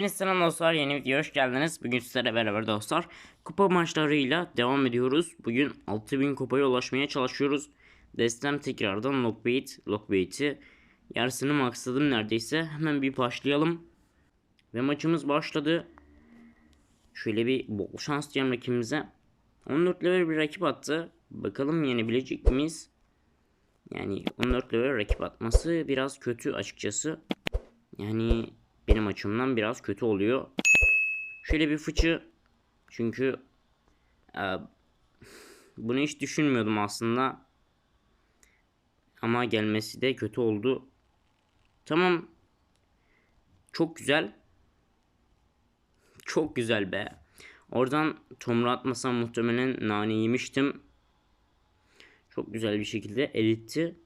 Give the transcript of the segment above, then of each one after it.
Hepinize selam dostlar yeni video hoş geldiniz. Bugün sizlerle beraber dostlar kupa maçlarıyla devam ediyoruz. Bugün 6000 kupaya ulaşmaya çalışıyoruz. Destem tekrardan lockbait, lockbait'i yarısını maksadım neredeyse. Hemen bir başlayalım. Ve maçımız başladı. Şöyle bir bol şans diyeyim rakibimize. 14 level bir rakip attı. Bakalım yenebilecek miyiz? Yani 14 level rakip atması biraz kötü açıkçası. Yani benim açımdan biraz kötü oluyor. Şöyle bir fıçı çünkü e, bunu hiç düşünmüyordum aslında. Ama gelmesi de kötü oldu. Tamam. Çok güzel. Çok güzel be. Oradan tomra atmasam muhtemelen nane yemiştim. Çok güzel bir şekilde elitti.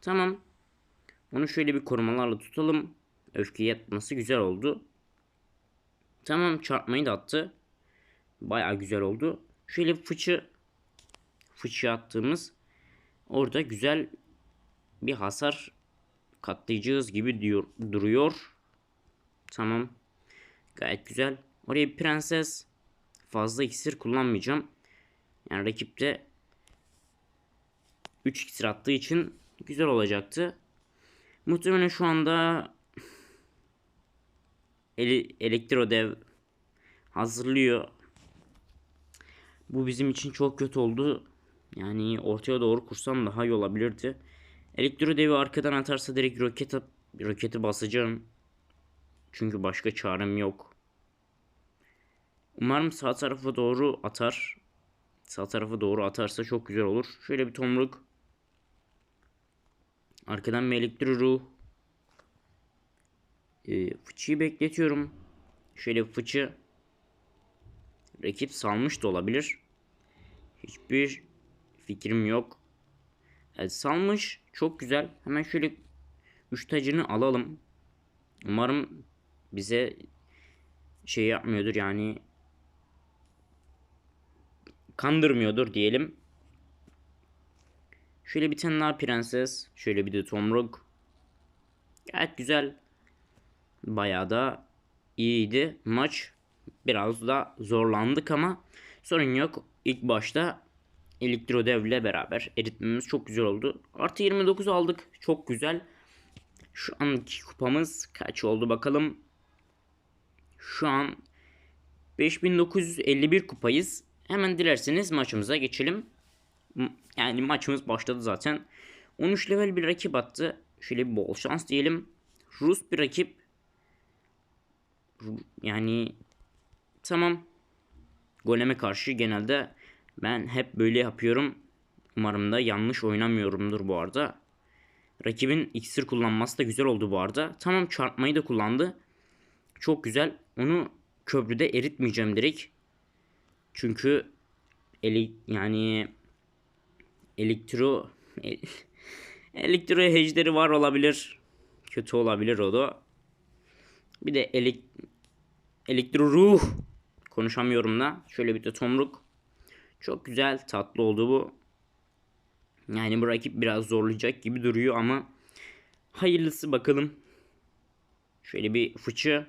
Tamam. Onu şöyle bir korumalarla tutalım. Öfke yatması güzel oldu. Tamam çarpmayı da attı. Baya güzel oldu. Şöyle fıçı fıçı attığımız orada güzel bir hasar katlayacağız gibi diyor, duruyor. Tamam. Gayet güzel. Oraya bir prenses fazla iksir kullanmayacağım. Yani rakipte 3 iksir attığı için güzel olacaktı. Muhtemelen şu anda Eli, elektrodev hazırlıyor. Bu bizim için çok kötü oldu. Yani ortaya doğru kursam daha iyi olabilirdi. Elektrodevi arkadan atarsa direkt roket roketi basacağım. Çünkü başka çarem yok. Umarım sağ tarafa doğru atar. Sağ tarafa doğru atarsa çok güzel olur. Şöyle bir tomruk. Arkadan bir elektro ruh. E, fıçıyı bekletiyorum. Şöyle fıçı rakip salmış da olabilir. Hiçbir fikrim yok. Evet salmış. Çok güzel. Hemen şöyle 3 tacını alalım. Umarım bize şey yapmıyordur yani kandırmıyordur diyelim. Şöyle bir tane daha prenses. Şöyle bir de tomruk. Gayet güzel. Bayağı da iyiydi maç. Biraz da zorlandık ama sorun yok. İlk başta Elektrodev ile beraber eritmemiz çok güzel oldu. Artı 29 aldık. Çok güzel. Şu anki kupamız kaç oldu bakalım. Şu an 5951 kupayız. Hemen dilerseniz maçımıza geçelim. Yani maçımız başladı zaten. 13 level bir rakip attı. Şöyle bir bol şans diyelim. Rus bir rakip yani tamam goleme karşı genelde ben hep böyle yapıyorum. Umarım da yanlış oynamıyorumdur bu arada. Rakibin iksir kullanması da güzel oldu bu arada. Tamam çarpmayı da kullandı. Çok güzel. Onu köprüde eritmeyeceğim direkt. Çünkü eli yani elektro elektro hejleri var olabilir. Kötü olabilir o da. Bir de elek elektro ruh konuşamıyorum da. Şöyle bir de tomruk. Çok güzel tatlı oldu bu. Yani bu rakip biraz zorlayacak gibi duruyor ama hayırlısı bakalım. Şöyle bir fıçı.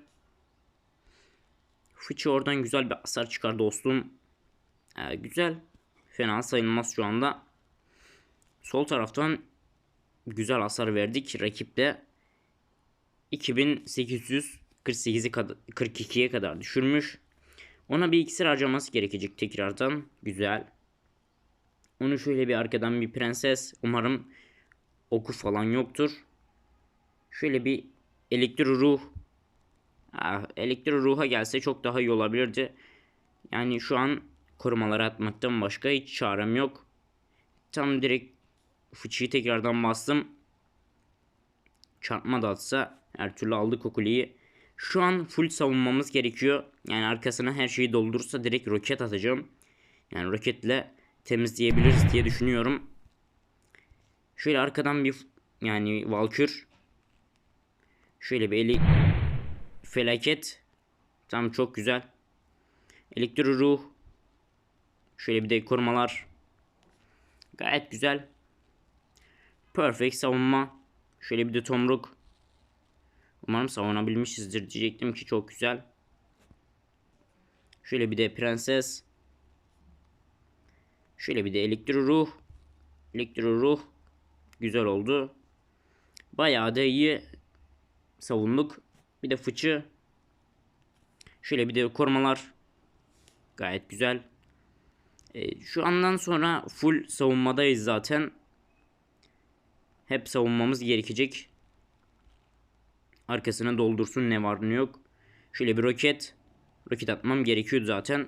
Fıçı oradan güzel bir hasar çıkar dostum. Ee, güzel. Fena sayılmaz şu anda. Sol taraftan güzel hasar verdik. Rakip de 2848'i 42'ye kadar düşürmüş. Ona bir iksir harcaması gerekecek tekrardan. Güzel. Onu şöyle bir arkadan bir prenses. Umarım oku falan yoktur. Şöyle bir elektro ruh. Ah, elektro ruha gelse çok daha iyi olabilirdi. Yani şu an korumaları atmaktan başka hiç çarem yok. Tam direkt fıçıyı tekrardan bastım. Çarpma da atsa her türlü aldık o kuleyi. Şu an full savunmamız gerekiyor. Yani arkasına her şeyi doldurursa direkt roket atacağım. Yani roketle temizleyebiliriz diye düşünüyorum. Şöyle arkadan bir yani Valkür. Şöyle bir eli felaket. Tam çok güzel. Elektro ruh. Şöyle bir de korumalar. Gayet güzel. Perfect savunma. Şöyle bir de tomruk. Umarım savunabilmişizdir diyecektim ki çok güzel. Şöyle bir de prenses. Şöyle bir de elektro ruh. Elektro ruh. Güzel oldu. Bayağı da iyi savunduk. Bir de fıçı. Şöyle bir de korumalar. Gayet güzel. Ee, şu andan sonra full savunmadayız zaten. Hep savunmamız gerekecek. Arkasına doldursun ne var ne yok. Şöyle bir roket. Roket atmam gerekiyordu zaten.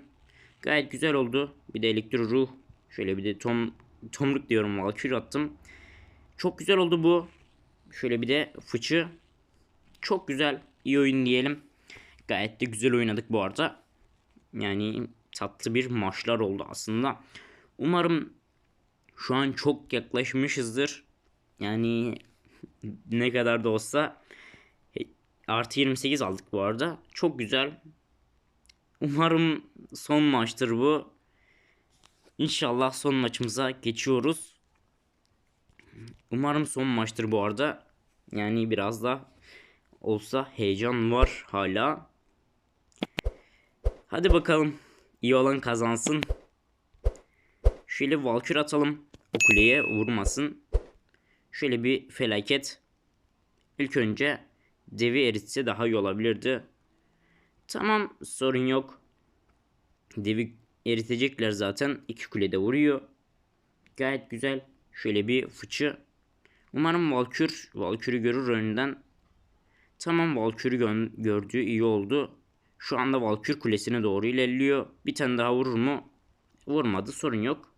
Gayet güzel oldu. Bir de elektro ruh. Şöyle bir de tom tomruk diyorum valkür attım. Çok güzel oldu bu. Şöyle bir de fıçı. Çok güzel. İyi oyun diyelim. Gayet de güzel oynadık bu arada. Yani tatlı bir maçlar oldu aslında. Umarım şu an çok yaklaşmışızdır. Yani ne kadar da olsa artı 28 aldık bu arada. Çok güzel. Umarım son maçtır bu. İnşallah son maçımıza geçiyoruz. Umarım son maçtır bu arada. Yani biraz da olsa heyecan var hala. Hadi bakalım. İyi olan kazansın. Şöyle Valkür atalım. O kuleye vurmasın. Şöyle bir felaket. İlk önce devi eritse daha iyi olabilirdi. Tamam sorun yok. Devi eritecekler zaten. İki kulede vuruyor. Gayet güzel. Şöyle bir fıçı. Umarım Valkür, Valkür'ü görür önünden. Tamam Valkür'ü gö- gördüğü iyi oldu. Şu anda Valkür kulesine doğru ilerliyor. Bir tane daha vurur mu? Vurmadı sorun yok.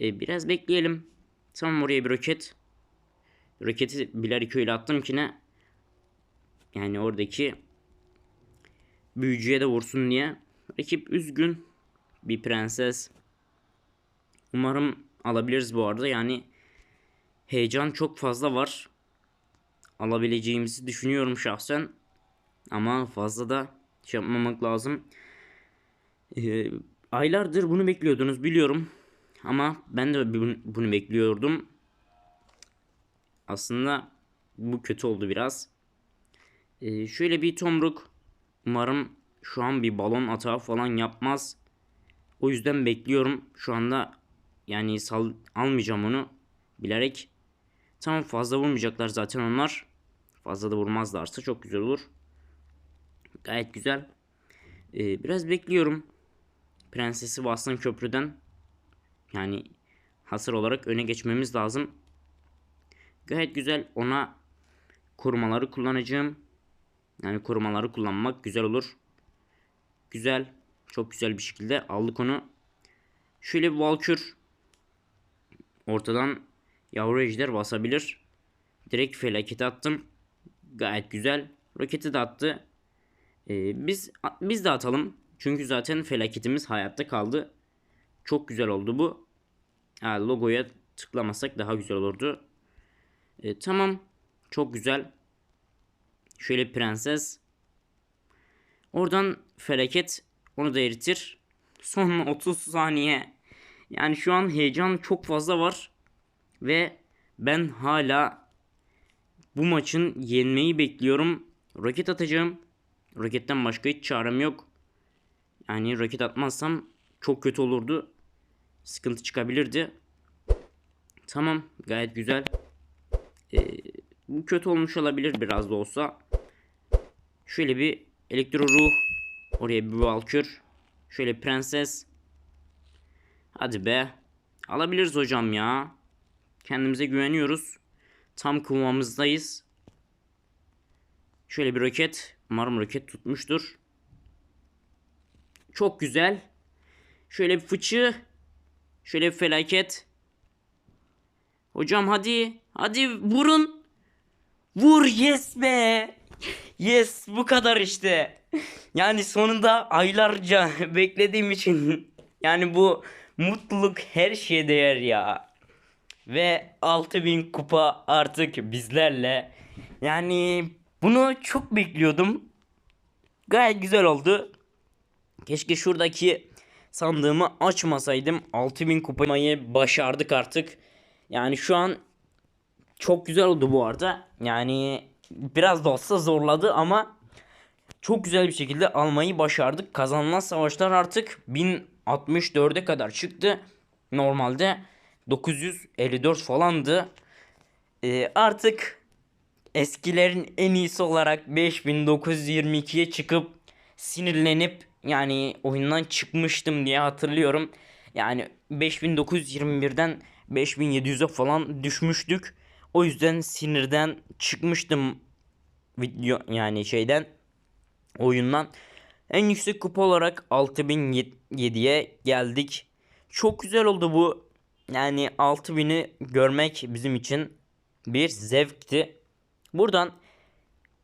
Ee, biraz bekleyelim. Tamam oraya bir roket. Roketi iki öyle attım ki ne? Yani oradaki büyücüye de vursun diye. Rakip üzgün. Bir prenses. Umarım alabiliriz bu arada. Yani heyecan çok fazla var. Alabileceğimizi düşünüyorum şahsen. Ama fazla da şey yapmamak lazım. Ee, aylardır bunu bekliyordunuz biliyorum. Ama ben de bunu, bekliyordum. Aslında bu kötü oldu biraz. Ee, şöyle bir tomruk. Umarım şu an bir balon atağı falan yapmaz. O yüzden bekliyorum. Şu anda yani sal almayacağım onu bilerek. Tamam fazla vurmayacaklar zaten onlar. Fazla da vurmazlarsa çok güzel olur. Gayet güzel. Ee, biraz bekliyorum. Prensesi Vaslan Köprü'den. Yani hasar olarak öne geçmemiz lazım. Gayet güzel. Ona korumaları kullanacağım. Yani korumaları kullanmak güzel olur. Güzel. Çok güzel bir şekilde aldık onu. Şöyle bir Valkür. Ortadan yavru ejder basabilir. Direkt felaketi attım. Gayet güzel. Roketi de attı. Ee, biz biz de atalım. Çünkü zaten felaketimiz hayatta kaldı. Çok güzel oldu bu. Ha, logoya tıklamasak daha güzel olurdu. Ee, tamam. Çok güzel. Şöyle prenses. Oradan felaket onu da eritir. Son 30 saniye. Yani şu an heyecan çok fazla var. Ve ben hala bu maçın yenmeyi bekliyorum. Roket atacağım. Roketten başka hiç çarem yok. Yani roket atmazsam çok kötü olurdu. Sıkıntı çıkabilirdi. Tamam gayet güzel. Bu kötü olmuş olabilir biraz da olsa. Şöyle bir elektro ruh. Oraya bir valkür. Şöyle prenses. Hadi be. Alabiliriz hocam ya. Kendimize güveniyoruz. Tam kıvamımızdayız. Şöyle bir roket. Umarım roket tutmuştur. Çok güzel. Şöyle bir fıçı. Şöyle bir felaket. Hocam hadi. Hadi vurun. Vur yes be. Yes bu kadar işte. Yani sonunda aylarca beklediğim için yani bu mutluluk her şeye değer ya. Ve 6000 kupa artık bizlerle. Yani bunu çok bekliyordum. Gayet güzel oldu. Keşke şuradaki sandığımı açmasaydım. 6000 kupayı başardık artık. Yani şu an çok güzel oldu bu arada. Yani biraz da olsa zorladı ama çok güzel bir şekilde almayı başardık. Kazanılan savaşlar artık 1064'e kadar çıktı. Normalde 954 falandı. Ee, artık eskilerin en iyisi olarak 5922'ye çıkıp sinirlenip yani oyundan çıkmıştım diye hatırlıyorum. Yani 5921'den 5700'e falan düşmüştük. O yüzden sinirden çıkmıştım video yani şeyden oyundan. En yüksek kupa olarak 6007'ye geldik. Çok güzel oldu bu. Yani 6000'i görmek bizim için bir zevkti. Buradan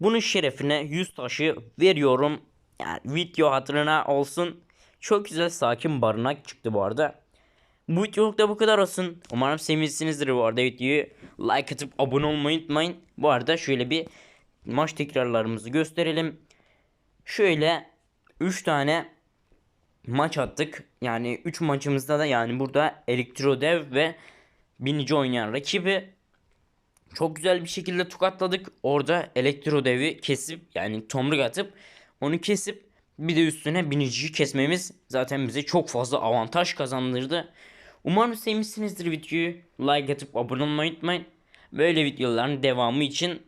bunun şerefine 100 taşı veriyorum. Yani video hatırına olsun. Çok güzel sakin barınak çıktı bu arada. Bu videoluk da bu kadar olsun. Umarım sevmişsinizdir bu arada videoyu. Like atıp abone olmayı unutmayın. Bu arada şöyle bir maç tekrarlarımızı gösterelim. Şöyle 3 tane maç attık. Yani 3 maçımızda da yani burada Elektrodev ve Binici oynayan rakibi çok güzel bir şekilde tokatladık. Orada Elektrodev'i kesip yani tomruk atıp onu kesip bir de üstüne biniciyi kesmemiz zaten bize çok fazla avantaj kazandırdı. Umarım sevmişsinizdir videoyu. Like atıp abone olmayı unutmayın. Böyle videoların devamı için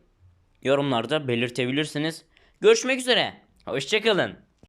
yorumlarda belirtebilirsiniz. Görüşmek üzere. Hoşçakalın.